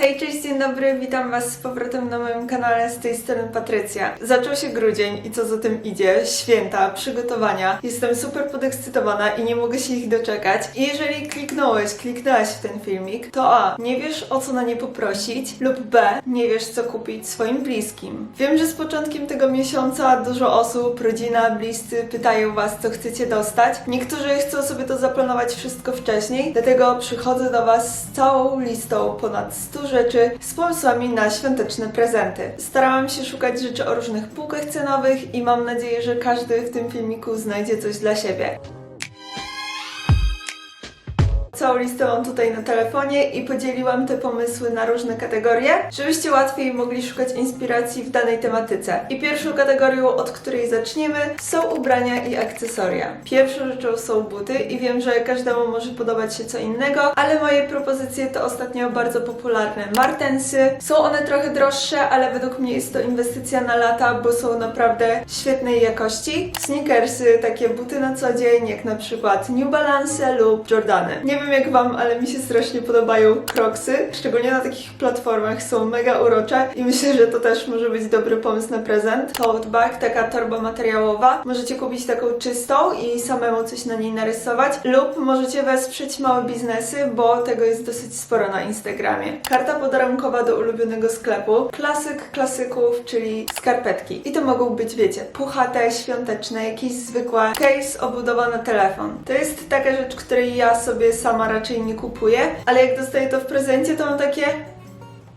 Hej, cześć, dzień dobry, witam Was z powrotem na moim kanale, z tej strony Patrycja. Zaczął się grudzień i co za tym idzie? Święta, przygotowania. Jestem super podekscytowana i nie mogę się ich doczekać. I jeżeli kliknąłeś, kliknęłaś w ten filmik, to A. Nie wiesz o co na nie poprosić, lub B. Nie wiesz co kupić swoim bliskim. Wiem, że z początkiem tego miesiąca dużo osób, rodzina, bliscy pytają Was, co chcecie dostać. Niektórzy chcą sobie to zaplanować wszystko wcześniej, dlatego przychodzę do Was z całą listą ponad 100 rzeczy z pomysłami na świąteczne prezenty. Starałam się szukać rzeczy o różnych półkach cenowych i mam nadzieję, że każdy w tym filmiku znajdzie coś dla siebie. Całą listę mam tutaj na telefonie i podzieliłam te pomysły na różne kategorie, żebyście łatwiej mogli szukać inspiracji w danej tematyce. I pierwszą kategorią, od której zaczniemy, są ubrania i akcesoria. Pierwszą rzeczą są buty i wiem, że każdemu może podobać się co innego, ale moje propozycje to ostatnio bardzo popularne Martensy. Są one trochę droższe, ale według mnie jest to inwestycja na lata, bo są naprawdę świetnej jakości. Sneakersy, takie buty na co dzień, jak na przykład New Balance lub Jordany. Nie wiem jak wam, ale mi się strasznie podobają Crocsy, szczególnie na takich platformach są mega urocze i myślę, że to też może być dobry pomysł na prezent. Tote bag, taka torba materiałowa. Możecie kupić taką czystą i samemu coś na niej narysować lub możecie wesprzeć małe biznesy, bo tego jest dosyć sporo na Instagramie. Karta podarunkowa do ulubionego sklepu. Klasyk klasyków, czyli skarpetki. I to mogą być, wiecie, puchate, świąteczne, jakieś zwykłe. Case obudowa na telefon. To jest taka rzecz, której ja sobie sama raczej nie kupuję, ale jak dostaję to w prezencie, to mam takie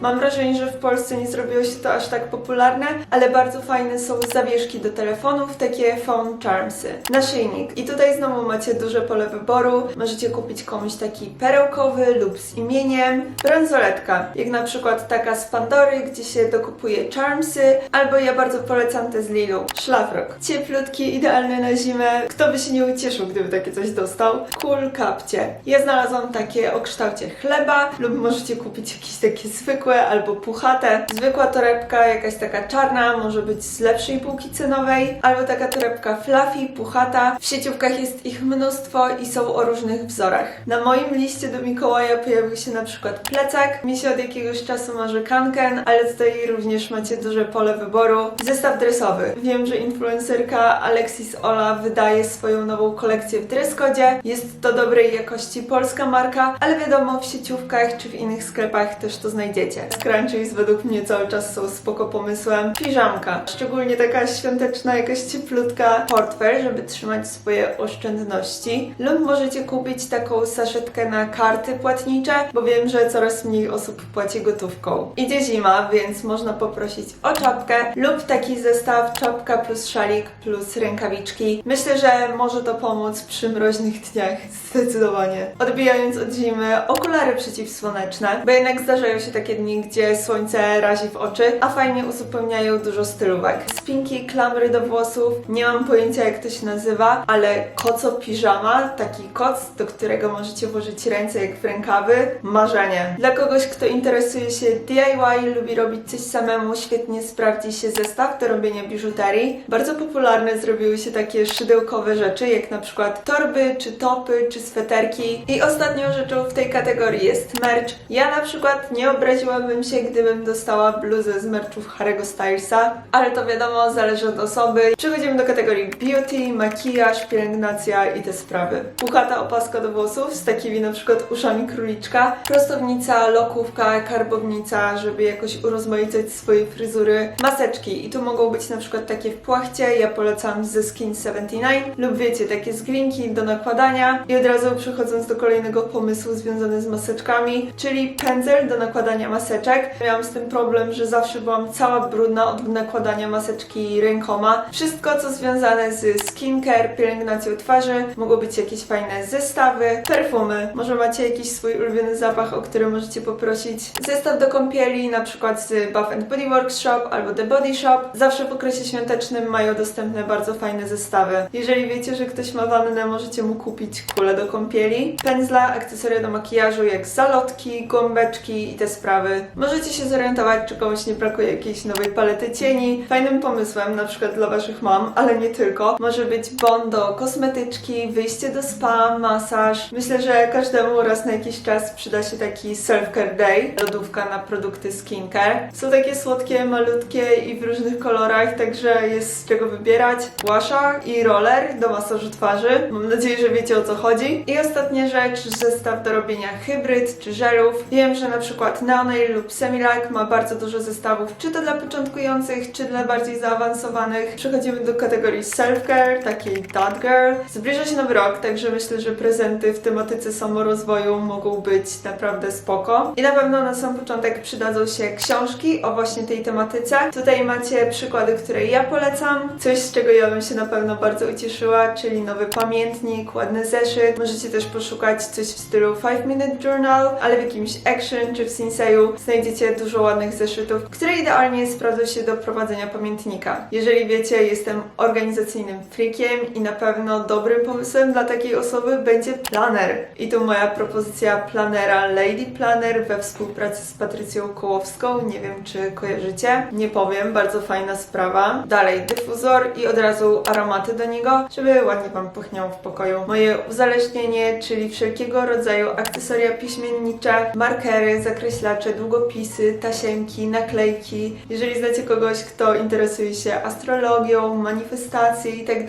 Mam wrażenie, że w Polsce nie zrobiło się to aż tak popularne, ale bardzo fajne są zawieszki do telefonów, takie phone charmsy. Naszyjnik. I tutaj znowu macie duże pole wyboru. Możecie kupić komuś taki perełkowy lub z imieniem. Bransoletka, jak na przykład taka z Pandory, gdzie się dokupuje charmsy, albo ja bardzo polecam te z Lilu. Szlafrok. Cieplutki, idealny na zimę. Kto by się nie ucieszył, gdyby takie coś dostał? Cool kapcie. Ja znalazłam takie o kształcie chleba, lub możecie kupić jakieś takie zwykłe albo puchate. Zwykła torebka, jakaś taka czarna, może być z lepszej półki cenowej, albo taka torebka fluffy, puchata. W sieciówkach jest ich mnóstwo i są o różnych wzorach. Na moim liście do Mikołaja pojawił się na przykład plecak. Mi się od jakiegoś czasu marzy kanken, ale tutaj również macie duże pole wyboru. Zestaw dresowy. Wiem, że influencerka Alexis Ola wydaje swoją nową kolekcję w dreskodzie. Jest to dobrej jakości polska marka, ale wiadomo, w sieciówkach czy w innych sklepach też to znajdziecie. Scrunchies według mnie cały czas są spoko pomysłem. Piżamka, szczególnie taka świąteczna, jakaś cieplutka. Portfel, żeby trzymać swoje oszczędności. Lub możecie kupić taką saszetkę na karty płatnicze, bo wiem, że coraz mniej osób płaci gotówką. Idzie zima, więc można poprosić o czapkę lub taki zestaw czapka plus szalik plus rękawiczki. Myślę, że może to pomóc przy mroźnych dniach, zdecydowanie. Odbijając od zimy, okulary przeciwsłoneczne, bo jednak zdarzają się takie dni, gdzie słońce razi w oczy, a fajnie uzupełniają dużo stylówek. Spinki, klamry do włosów, nie mam pojęcia jak to się nazywa, ale koco piżama, taki koc, do którego możecie włożyć ręce jak w rękawy, marzenie. Dla kogoś, kto interesuje się DIY, lubi robić coś samemu, świetnie sprawdzi się zestaw do robienia biżuterii. Bardzo popularne zrobiły się takie szydełkowe rzeczy, jak na przykład torby, czy topy, czy sweterki. I ostatnią rzeczą w tej kategorii jest merch. Ja na przykład nie obraziłabym się, gdybym dostała bluzę z merchów Harry'ego Stylesa, ale to wiadomo, zależy od osoby. Przechodzimy do kategorii beauty, makijaż, pielęgnacja i te sprawy. Puchata opaska do włosów z takimi na przykład uszami króliczka, prostownica, lokówka, karbownica, żeby jakoś urozmaicać swoje fryzury, maseczki i tu mogą być na przykład takie w płachcie, ja polecam ze Skin 79 lub wiecie, takie zglinki do nakładania i od razu przechodząc do kolejnego pomysłu związany z maseczkami, czyli pędzel do nakładania maseczek. Miałam z tym problem, że zawsze byłam cała brudna od nakładania maseczki rękoma. Wszystko co związane z skincare, pielęgnacją twarzy, mogą być jakieś fajne zestawy, perfumy, może macie jakiś swój ulubiony zapach, o który możecie poprosić. Zestaw do kąpieli, na przykład z Bath Body Works Shop albo The Body Shop. Zawsze w okresie świątecznym mają dostępne bardzo fajne zestawy. Jeżeli wiecie, że ktoś ma wannę, możecie mu kupić kulę do kąpieli, pędzla, akcesoria do makijażu jak zalotki, gąbeczki i te sprawy. Możecie się zorientować, czy komuś nie brakuje jakiejś nowej palety cieni. Fajnym pomysłem, na przykład dla waszych mam, ale nie tylko, może być bon do kosmetyczki, wyjście do spa, masaż. Myślę, że każdemu raz na jakiś czas przyda się taki self-care day, lodówka na produkty skincare. Są takie słodkie, malutkie i w różnych kolorach, także jest z czego wybierać. Łasza i roller do masażu twarzy. Mam nadzieję, że wiecie o co chodzi. I ostatnia rzecz, zestaw do robienia hybryd czy żelów. Wiem, że na przykład Neonail lub Semilac ma bardzo dużo zestawów, czy to dla początkujących, czy dla bardziej zaawansowanych. Przechodzimy do kategorii self-care, takiej dad girl. Zbliża się nowy rok, także myślę, że prezenty w tematyce samorozwoju mogą być naprawdę spoko. I na pewno na sam początek przydadzą się książki o właśnie tej tematyce. Tutaj macie przykłady, które ja polecam. Coś, z czego ja bym się na pewno bardzo ucieszyła, czyli nowy pamiętnik, ładny zeszyt. Możecie też poszukać coś w stylu 5 Minute Journal, ale w jakimś Action czy w Sinseju znajdziecie dużo ładnych zeszytów, które idealnie sprawdzą się do prowadzenia pamiętnika. Jeżeli wiecie, jestem organizacyjnym freakiem i na pewno dobrym pomysłem dla takiej osoby będzie planer. I tu moja propozycja planera Lady Planner we współpracy z Patrycją Kołowską. Nie wiem, czy kojarzycie. Nie powiem, bardzo fajna sprawa. Dalej, dyfuzor i od razu aromaty do niego, żeby ładnie Wam pachniał w pokoju. Moje uzależnienie, czyli wszelkiego rodzaju akcesoria piśmiennicze, markery, zakreślacze, długopisy, tasiemki, naklejki. Jeżeli znacie kogoś, kto interesuje się astrologią, manifestacją i tak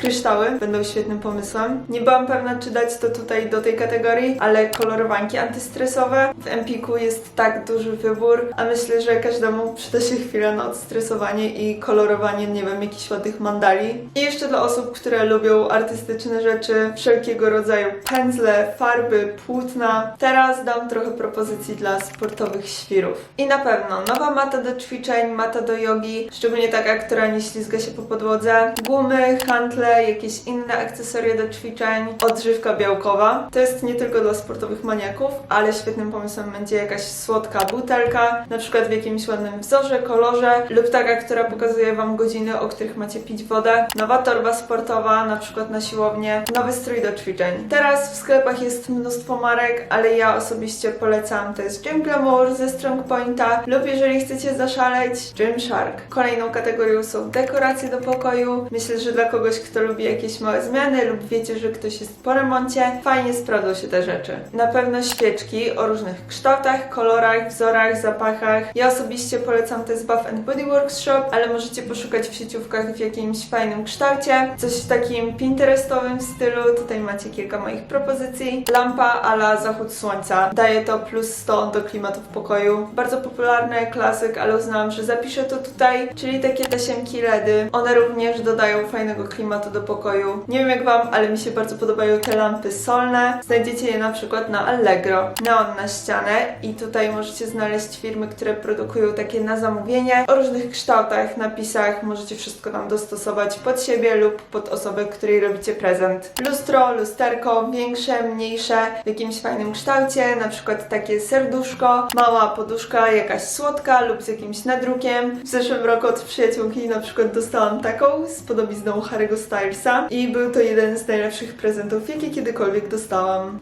kryształy będą świetnym pomysłem. Nie byłam pewna, czy dać to tutaj do tej kategorii, ale kolorowanki antystresowe w Empiku jest tak duży wybór, a myślę, że każdemu przyda się chwila na odstresowanie i kolorowanie, nie wiem, jakichś ładnych mandali. I jeszcze dla osób, które lubią artystyczne rzeczy, wszelkiego rodzaju pędzle, farby, płótna. Teraz dam trochę propozycji dla świrów. I na pewno nowa mata do ćwiczeń, mata do jogi, szczególnie taka, która nie ślizga się po podłodze, gumy, hantle, jakieś inne akcesoria do ćwiczeń, odżywka białkowa. To jest nie tylko dla sportowych maniaków, ale świetnym pomysłem będzie jakaś słodka butelka, na przykład w jakimś ładnym wzorze, kolorze, lub taka, która pokazuje Wam godziny, o których macie pić wodę. Nowa torba sportowa, na przykład na siłownię, nowy strój do ćwiczeń. Teraz w sklepach jest mnóstwo marek, ale ja osobiście polecam, to jest Gym ze Strong Pointa, lub jeżeli chcecie zaszaleć, Gymshark. Kolejną kategorią są dekoracje do pokoju. Myślę, że dla kogoś, kto lubi jakieś małe zmiany lub wiecie, że ktoś jest po remoncie, fajnie sprawdzą się te rzeczy. Na pewno świeczki o różnych kształtach, kolorach, wzorach, zapachach. Ja osobiście polecam te z Bath Body Works Shop, ale możecie poszukać w sieciówkach w jakimś fajnym kształcie, coś w takim pinterestowym stylu. Tutaj macie kilka moich propozycji. Lampa ala zachód słońca. Daje to plus 100 do klimatu w pokoju. Bardzo popularny klasyk, ale uznałam, że zapiszę to tutaj, czyli takie tasiemki LEDy. One również dodają fajnego klimatu do pokoju. Nie wiem jak Wam, ale mi się bardzo podobają te lampy solne. Znajdziecie je na przykład na Allegro. Neon na ścianę i tutaj możecie znaleźć firmy, które produkują takie na zamówienie o różnych kształtach, napisach. Możecie wszystko tam dostosować pod siebie lub pod osobę, której robicie prezent. Lustro, lusterko, większe, mniejsze, w jakimś fajnym kształcie, na przykład takie serduszko, mała poduszka, jakaś słodka lub z jakimś nadrukiem. W zeszłym roku od przyjaciółki na przykład dostałam taką z podobizną Harry'ego Stylesa i był to jeden z najlepszych prezentów, jakie kiedykolwiek dostałam.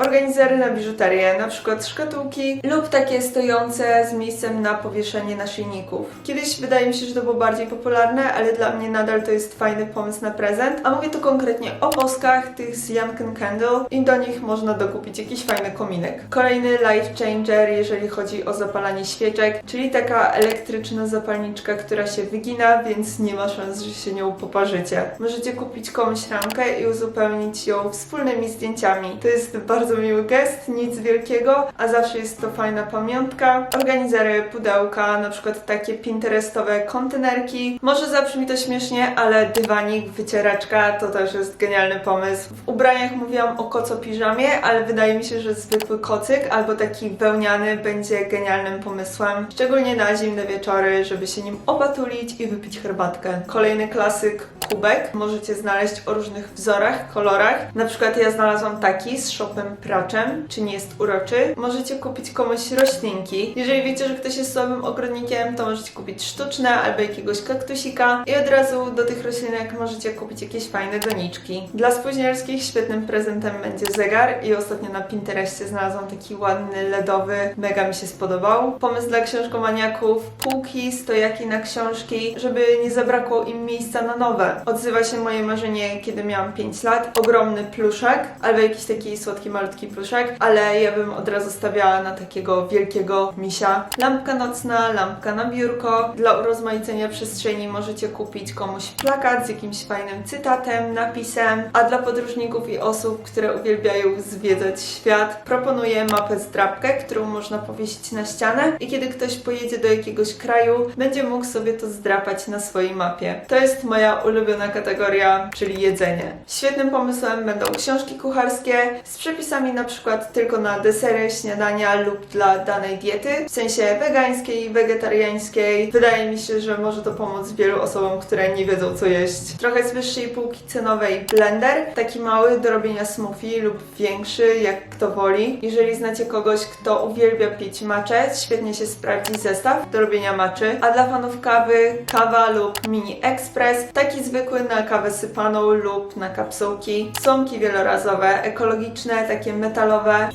Organizery na biżuterię, na przykład szkatułki lub takie stojące z miejscem na powieszenie naszyjników. Kiedyś wydaje mi się, że to było bardziej popularne, ale dla mnie nadal to jest fajny pomysł na prezent. A mówię tu konkretnie o woskach, tych z Janken Candle i do nich można dokupić jakiś fajny kominek. Kolejny life changer, jeżeli chodzi o zapalanie świeczek, czyli taka elektryczna zapalniczka, która się wygina, więc nie ma szans, że się nią poparzycie. Możecie kupić komuś ramkę i uzupełnić ją wspólnymi zdjęciami. To jest bardzo miły gest, nic wielkiego, a zawsze jest to fajna pamiątka. Organizery, pudełka, na przykład takie pinterestowe kontenerki. Może zabrzmi to śmiesznie, ale dywanik, wycieraczka to też jest genialny pomysł. W ubraniach mówiłam o koco piżamie, ale wydaje mi się, że zwykły kocyk albo taki wełniany będzie genialnym pomysłem. Szczególnie na zimne wieczory, żeby się nim opatulić i wypić herbatkę. Kolejny klasyk kubek. Możecie znaleźć o różnych wzorach, kolorach. Na przykład ja znalazłam taki z shopem praczem, czy nie jest uroczy. Możecie kupić komuś roślinki. Jeżeli wiecie, że ktoś jest słabym ogrodnikiem, to możecie kupić sztuczne albo jakiegoś kaktusika i od razu do tych roślinek możecie kupić jakieś fajne doniczki. Dla spóźnialskich świetnym prezentem będzie zegar i ostatnio na Pinterestie znalazłam taki ładny, LEDowy, mega mi się spodobał. Pomysł dla książkomaniaków, półki, stojaki na książki, żeby nie zabrakło im miejsca na nowe. Odzywa się moje marzenie, kiedy miałam 5 lat. Ogromny pluszek, albo jakiś taki słodki, malutki pluszek, ale ja bym od razu stawiała na takiego wielkiego misia. Lampka nocna, lampka na biurko. Dla urozmaicenia przestrzeni możecie kupić komuś plakat z jakimś fajnym cytatem, napisem, a dla podróżników i osób, które uwielbiają zwiedzać świat, proponuję mapę zdrabkę, którą można powiesić na ścianę i kiedy ktoś pojedzie do jakiegoś kraju, będzie mógł sobie to zdrapać na swojej mapie. To jest moja ulubiona kategoria, czyli jedzenie. Świetnym pomysłem będą książki kucharskie z przepisami na przykład tylko na desery, śniadania lub dla danej diety, w sensie wegańskiej, wegetariańskiej. Wydaje mi się, że może to pomóc wielu osobom, które nie wiedzą co jeść. Trochę z wyższej półki cenowej blender, taki mały do robienia smoothie lub większy, jak kto woli. Jeżeli znacie kogoś, kto uwielbia pić maczę, świetnie się sprawdzi zestaw do robienia maczy. A dla fanów kawy, kawa lub mini express, taki zwykły na kawę sypaną lub na kapsułki. Słomki wielorazowe, ekologiczne, takie metalowe,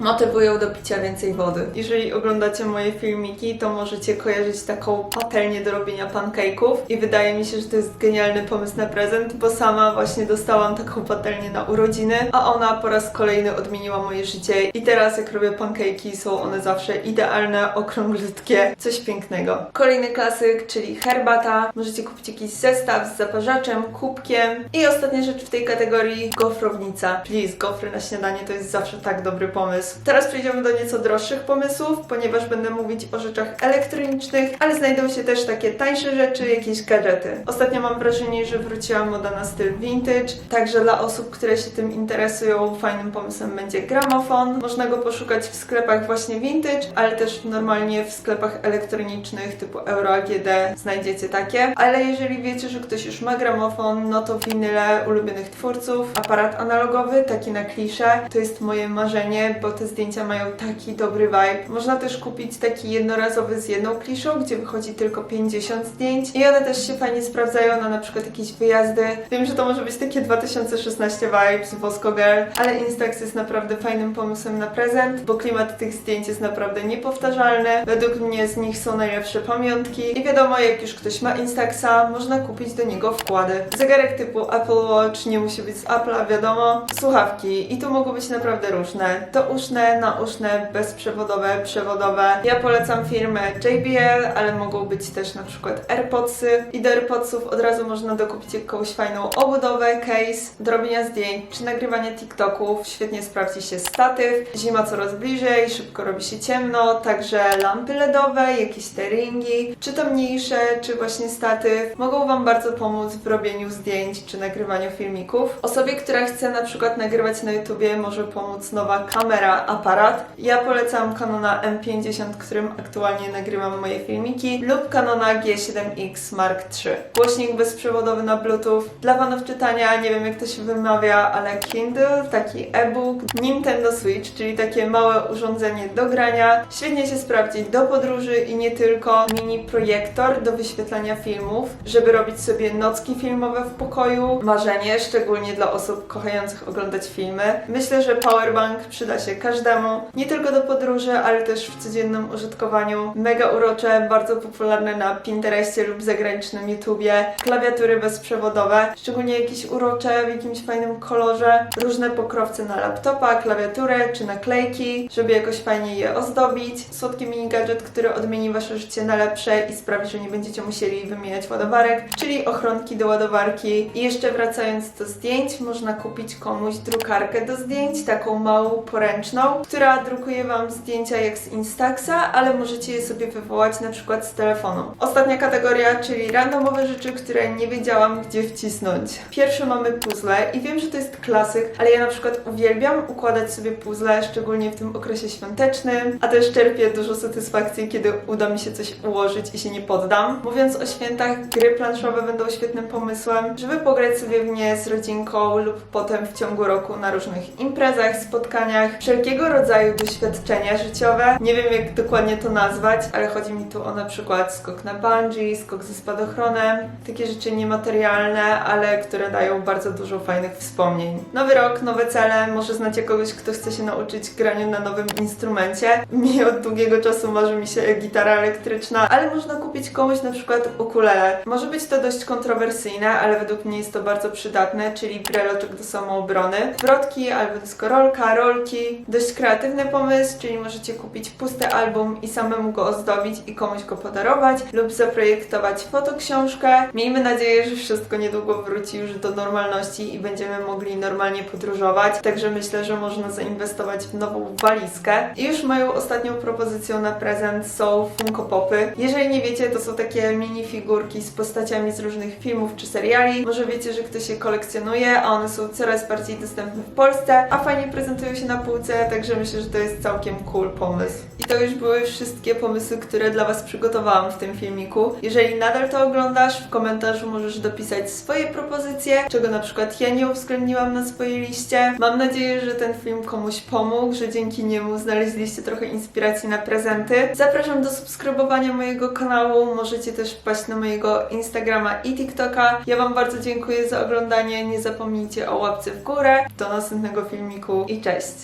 motywują do picia więcej wody. Jeżeli oglądacie moje filmiki, to możecie kojarzyć taką patelnię do robienia pancake'ów i wydaje mi się, że to jest genialny pomysł na prezent, bo sama właśnie dostałam taką patelnię na urodziny, a ona po raz kolejny odmieniła moje życie i teraz jak robię pancake'i, są one zawsze idealne, okrąglutkie, coś pięknego. Kolejny klasyk, czyli herbata. Możecie kupić jakiś zestaw z zaparzaczem, kubkiem i ostatnia rzecz w tej kategorii gofrownica. Please, gofry na śniadanie to jest zawsze tak dobry pomysł. Teraz przejdziemy do nieco droższych pomysłów, ponieważ będę mówić o rzeczach elektronicznych, ale znajdą się też takie tańsze rzeczy, jakieś gadżety. Ostatnio mam wrażenie, że wróciła moda na styl vintage, także dla osób, które się tym interesują, fajnym pomysłem będzie gramofon. Można go poszukać w sklepach właśnie vintage, ale też normalnie w sklepach elektronicznych typu Euro AGD znajdziecie takie. Ale jeżeli wiecie, że ktoś już ma gramofon, no to winyle ulubionych twórców, aparat analogowy, taki na klisze, to jest moje marzenie, bo te zdjęcia mają taki dobry vibe. Można też kupić taki jednorazowy z jedną kliszą, gdzie wychodzi tylko 50 zdjęć i one też się fajnie sprawdzają na na przykład jakieś wyjazdy. Wiem, że to może być takie 2016 vibes, Bosco Girl, ale Instax jest naprawdę fajnym pomysłem na prezent, bo klimat tych zdjęć jest naprawdę niepowtarzalny. Według mnie z nich są najlepsze pamiątki i wiadomo, jak już ktoś ma Instaxa, można kupić do niego wkłady. Zegarek typu Apple Watch nie musi być z Apple'a, wiadomo. Słuchawki i tu mogą być naprawdę różne. To uszne, nauszne, bezprzewodowe, przewodowe. Ja polecam firmę JBL, ale mogą być też na przykład AirPodsy. I do AirPodsów od razu można dokupić jakąś fajną obudowę, case, do robienia zdjęć czy nagrywania TikToków. Świetnie sprawdzi się statyw. Zima coraz bliżej, szybko robi się ciemno, także lampy LEDowe, jakieś te ringi, czy to mniejsze, czy właśnie statyw, mogą Wam bardzo pomóc w robieniu zdjęć czy nagrywaniu filmików. Osobie, która chce na przykład nagrywać na YouTubie, może pomóc nowa kamera, aparat. Ja polecam Canona M50, którym aktualnie nagrywam moje filmiki, lub Canona G7X Mark III. Głośnik bezprzewodowy na Bluetooth. Dla fanów czytania, nie wiem jak to się wymawia, ale Kindle, taki e-book, Nintendo Switch, czyli takie małe urządzenie do grania. Świetnie się sprawdzi do podróży i nie tylko. Mini projektor do wyświetlania filmów, żeby robić sobie nocki filmowe w pokoju. Marzenie, szczególnie dla osób kochających oglądać filmy. Myślę, że powerbank przyda się każdemu, nie tylko do podróży, ale też w codziennym użytkowaniu. Mega urocze, bardzo popularne na Pinterestie lub zagranicznym YouTubie. Klawiatury bezprzewodowe, szczególnie jakieś urocze w jakimś fajnym kolorze. Różne pokrowce na laptopa, klawiaturę czy naklejki, żeby jakoś fajnie je ozdobić. Słodki mini gadżet, który odmieni wasze życie na lepsze i sprawi, że nie będziecie musieli wymieniać ładowarek, czyli ochronki do ładowarki. I jeszcze wracając do zdjęć, można kupić komuś drukarkę do zdjęć, taką małą, poręczną ręczną, która drukuje Wam zdjęcia jak z Instaxa, ale możecie je sobie wywołać na przykład z telefonu. Ostatnia kategoria, czyli randomowe rzeczy, które nie wiedziałam gdzie wcisnąć. Pierwsze mamy puzzle i wiem, że to jest klasyk, ale ja na przykład uwielbiam układać sobie puzzle, szczególnie w tym okresie świątecznym, a też czerpię dużo satysfakcji, kiedy uda mi się coś ułożyć i się nie poddam. Mówiąc o świętach, gry planszowe będą świetnym pomysłem, żeby pograć sobie w nie z rodzinką lub potem w ciągu roku na różnych imprezach, spotkaniach, wszelkiego rodzaju doświadczenia życiowe. Nie wiem jak dokładnie to nazwać, ale chodzi mi tu o na przykład skok na bungee, skok ze spadochronem, takie rzeczy niematerialne, ale które dają bardzo dużo fajnych wspomnień. Nowy rok, nowe cele, może znacie kogoś, kto chce się nauczyć grania na nowym instrumencie. Mi od długiego czasu marzy mi się gitara elektryczna, ale można kupić komuś na przykład ukulele. Może być to dość kontrowersyjne, ale według mnie jest to bardzo przydatne, czyli breloczek do samoobrony. Wrotki albo deskorolka, rolki. Dość kreatywny pomysł, czyli możecie kupić pusty album i samemu go ozdobić i komuś go podarować lub zaprojektować fotoksiążkę. Miejmy nadzieję, że wszystko niedługo wróci już do normalności i będziemy mogli normalnie podróżować. Także myślę, że można zainwestować w nową walizkę. I już moją ostatnią propozycją na prezent są Funko Popy. Jeżeli nie wiecie, to są takie mini figurki z postaciami z różnych filmów czy seriali. Może wiecie, że ktoś je kolekcjonuje, a one są coraz bardziej dostępne w Polsce, a fajnie prezentują się na półce, także myślę, że to jest całkiem cool pomysł. I to już były wszystkie pomysły, które dla Was przygotowałam w tym filmiku. Jeżeli nadal to oglądasz, w komentarzu możesz dopisać swoje propozycje, czego na przykład ja nie uwzględniłam na swojej liście. Mam nadzieję, że ten film komuś pomógł, że dzięki niemu znaleźliście trochę inspiracji na prezenty. Zapraszam do subskrybowania mojego kanału, możecie też wpaść na mojego Instagrama i TikToka. Ja Wam bardzo dziękuję za oglądanie, nie zapomnijcie o łapce w górę. Do następnego filmiku i cześć!